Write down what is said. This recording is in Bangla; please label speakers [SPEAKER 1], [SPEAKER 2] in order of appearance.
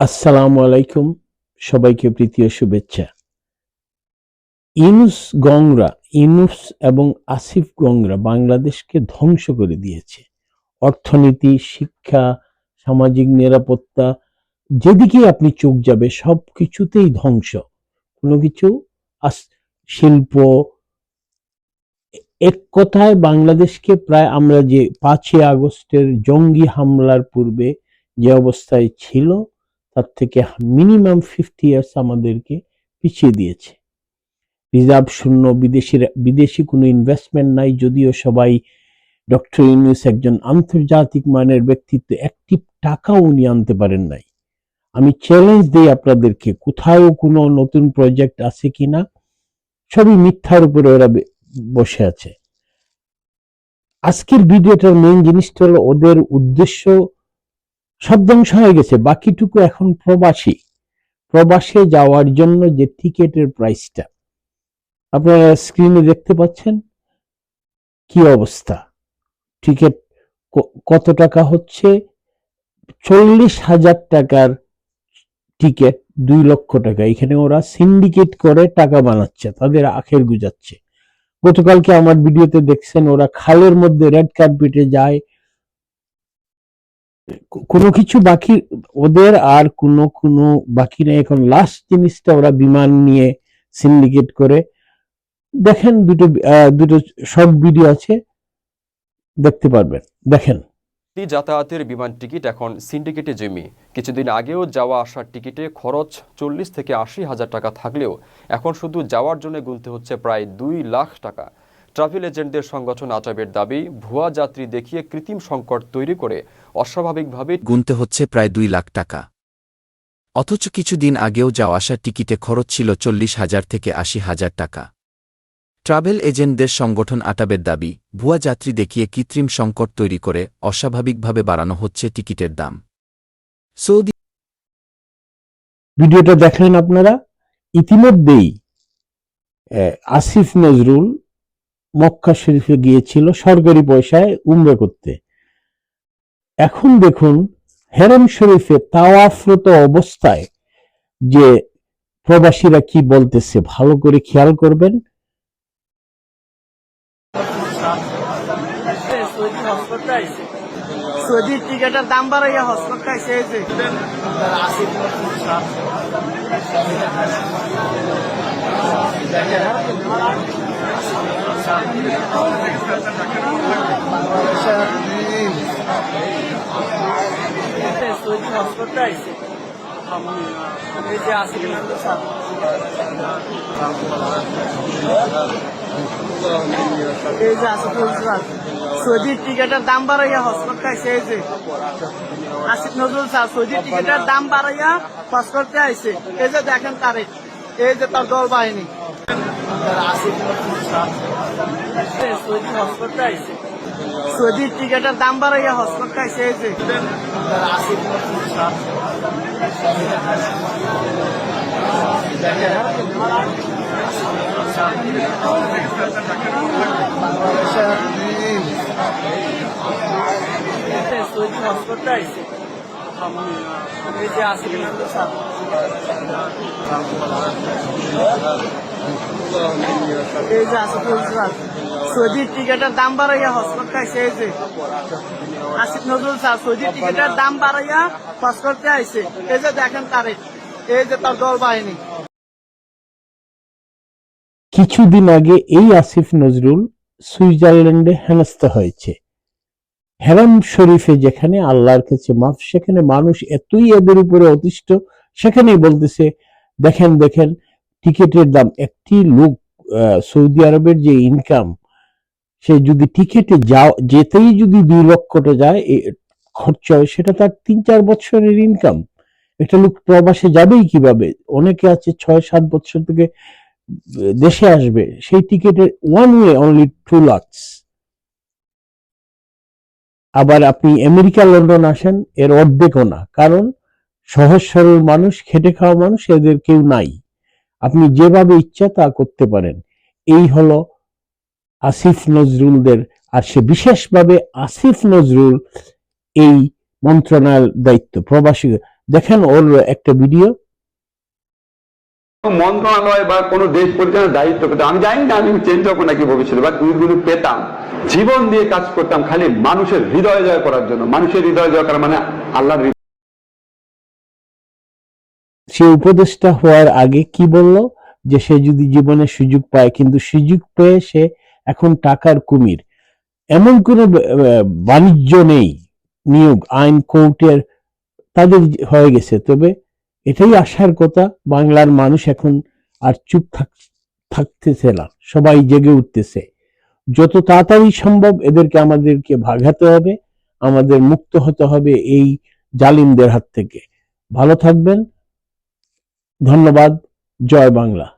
[SPEAKER 1] আসসালামু আলাইকুম, সবাইকে প্রীতীয় শুভেচ্ছা। ইউনুস গংরা ইউনুস এবং আসিফ গংরা বাংলাদেশকে ধ্বংস করে দিয়েছে। অর্থনীতি, শিক্ষা, সামাজিক নিরাপত্তা যেদিকে আপনি চোখ যাবে, সব কিছুতেই ধ্বংস। কোনো কিছু শিল্প, এক কথায় বাংলাদেশকে প্রায় আমরা যে পাঁচই আগস্টের জঙ্গি হামলার পূর্বে যে অবস্থায় ছিল থেকে মিনিমাম ফিফটি ইয়ার্স আমাদেরকে পিছিয়ে দিয়েছে। রিজার্ভ শূন্য, বিদেশির, বিদেশি কোনো ইনভেস্টমেন্ট নাই, যদিও সবাই ডক্টর ইউনুস একজন আন্তর্জাতিক মানের ব্যক্তিত্ব একটি টাকাও উনি আনতে পারেন নাই। আমি চ্যালেঞ্জ দিই আপনাদেরকে, কোথাও কোনো নতুন প্রজেক্ট আছে কিনা? সবই মিথ্যার উপরে ওরা বসে আছে। আজকের ভিডিওটার মেইন জিনিসটা হলো ওদের উদ্দেশ্য ধ্বংস হয়ে গেছে, বাকিটুকু এখন প্রবাসী। প্রবাসে যাওয়ার জন্য যে টিকেটের প্রাইসটা আপনারা স্ক্রিনে দেখতে পাচ্ছেন? কি অবস্থা? টিকিট কত টাকা হচ্ছে? চল্লিশ হাজার টাকার টিকিট, দুই লক্ষ টাকা। এখানে ওরা সিন্ডিকেট করে টাকা বানাচ্ছে, তাদের আখের গুজাচ্ছে। গতকালকে আমার ভিডিওতে দেখছেন, ওরা খালের মধ্যে রেড কার্পেটে যায় কোনো কিছু বাকি ওদের আর কোনো কোনো বাকি নেই। এখন লাস্ট জিনিসটা ওরা বিমান নিয়ে সিন্ডিকেট করে। দেখেন দুটো দুটো সব ভিডিও আছে, দেখতে পারবেন। দেখেন।
[SPEAKER 2] যাতায়াতের বিমান টিকিট এখন সিন্ডিকেটে জমি। কিছুদিন আগেও যাওয়া আসার টিকিটে খরচ চল্লিশ থেকে আশি হাজার টাকা থাকলেও এখন শুধু যাওয়ার জন্য গুনতে হচ্ছে প্রায় দুই লাখ টাকা। ট্রাভেল এজেন্টদের সংগঠন আচাবের দাবি ভুয়া যাত্রী দেখিয়ে কৃত্রিম সংকট তৈরি করে অস্বাভাবিকভাবে
[SPEAKER 3] গুনতে হচ্ছে প্রায় দুই লাখ টাকা। অথচ কিছুদিন আগেও যাওয়া আসার টিকিটে খরচ ছিল চল্লিশ হাজার থেকে আশি হাজার টাকা। ট্রাভেল এজেন্টদের সংগঠন আটাবের দাবি ভুয়া যাত্রী দেখিয়ে কৃত্রিম সংকট তৈরি করে অস্বাভাবিকভাবে বাড়ানো হচ্ছে টিকিটের দাম। সৌদি
[SPEAKER 1] ভিডিওটা দেখলেন আপনারা? ইতিমধ্যেই আসিফ নজরুল মক্কা শরীফে গিয়েছিল সরকারি পয়সায় উমরা করতে। এখন দেখুন, হেরম শরীফে তাওয়াফরত অবস্থায় যে প্রবাসীরা কি বলতেছে, ভালো করে খেয়াল করবেন।
[SPEAKER 4] সৌদির দাম বাড়াইয়া এই যে আসিফ নজরুল সৌদির টিকেটের দাম বাড়াইয়া হসপিটাল আইছে এই যে। আসিফ নজরুল স্যার, সৌদির টিকেটের দাম বাড়াইয়া হসপিটাল আইছে। এই যে দেখেন তারিখ। এই যে তার দল বাহিনী। সৌদির টিকেটের দাম বাড়াইয়া হসপিটাল এই যে। সৌদি হসপিটাল আইছে এই যে আসিফ নজরুল স্যার সৌদির টিকেটের দাম বাড়াইয়া আসিফ নজরুল স্যার সৌদির টিকেটের দাম বাড়াইয়া এই যে দেখেন এই যে তার দল বাহিনী।
[SPEAKER 1] কিছুদিন আগে এই আসিফ নজরুল সুইজারল্যান্ডে হেনস্থা হয়েছে। হেরাম শরীফে যেখানে আল্লাহর কাছে মাফ, সেখানে মানুষ এতই এদের উপরে অতিষ্ঠ, সেখানেই বলতেছে, দেখেন দেখেন টিকেটের দাম, একটি লোক সৌদি আরবের যে ইনকাম সে যদি টিকেটে যাও, যেতেই যদি দুই লক্ষটা যায় খরচ হয়, সেটা তার তিন চার বছরের ইনকাম একটা লোক প্রবাসে যাবেই কীভাবে? অনেকে আছে ছয় সাত বছর থেকে দেশে আসবে, সেই টিকেটের one way only two lakhs আবার আপনি আমেরিকা, লন্ডন আসেন, এর অর্ধেকও না, কারণ সহজ সরল মানুষ, খেটে খাওয়া মানুষ, এদের কেউ নাই। আপনি যেভাবে ইচ্ছা তা করতে পারেন। এই হলো আসিফ নজরুলদের, আর সে বিশেষভাবে আসিফ নজরুল এই মন্ত্রণালয়ের দায়িত্ব, প্রবাসী। দেখেন ওর একটা ভিডিও।
[SPEAKER 5] মন্ত্রণালয় বা কোনো দেশ পরিচালনার দায়িত্ব পেতাম আমি জানি না আমি চেঞ্জ হব নাকি ভবিষ্যতে বা দুইগুলো পেতাম। জীবন দিয়ে কাজ করতাম খালি মানুষের হৃদয় জয় করার জন্য, মানুষের হৃদয় জয় করা মানে আল্লাহর
[SPEAKER 1] সে উপদেষ্টা হওয়ার আগে কি বলল? যে সে যদি জীবনে সুযোগ পায়, কিন্তু সুযোগ পেয়ে সে এখন টাকার কুমির। এমন কোনো বাণিজ্য নেই। নিয়োগ, আইন, কোর্টের তাদের হয়ে গেছে। তবে এটাই আসার কথা। বাংলার মানুষ এখন আর চুপ থাক- থাকতেছে না। সবাই জেগে উঠতেছে। যত তাড়াতাড়ি সম্ভব এদেরকে আমাদেরকে ভাগাতে হবে। আমাদের মুক্ত হতে হবে এই জালিমদের হাত থেকে। ভালো থাকবেন। ধন্যবাদ জয় বাংলা।